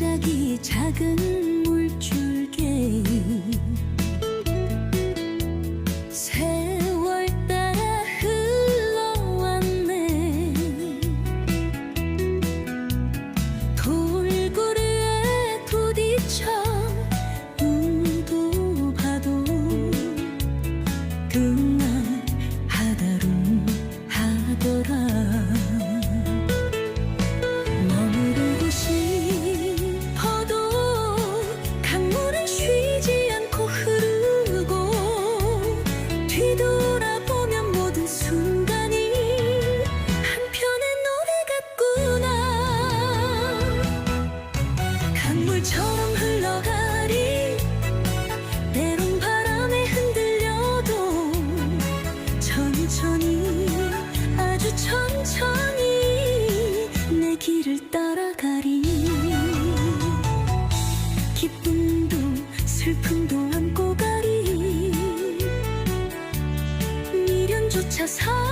반짝이 작은 물줄기. 세월 따라 흘러왔네. 돌고래에 부딪혀 눈도 봐도 그 천천히 아주 천천히 내 길을 따라가리. 기쁨도 슬픔도 안고 가리. 미련조차 사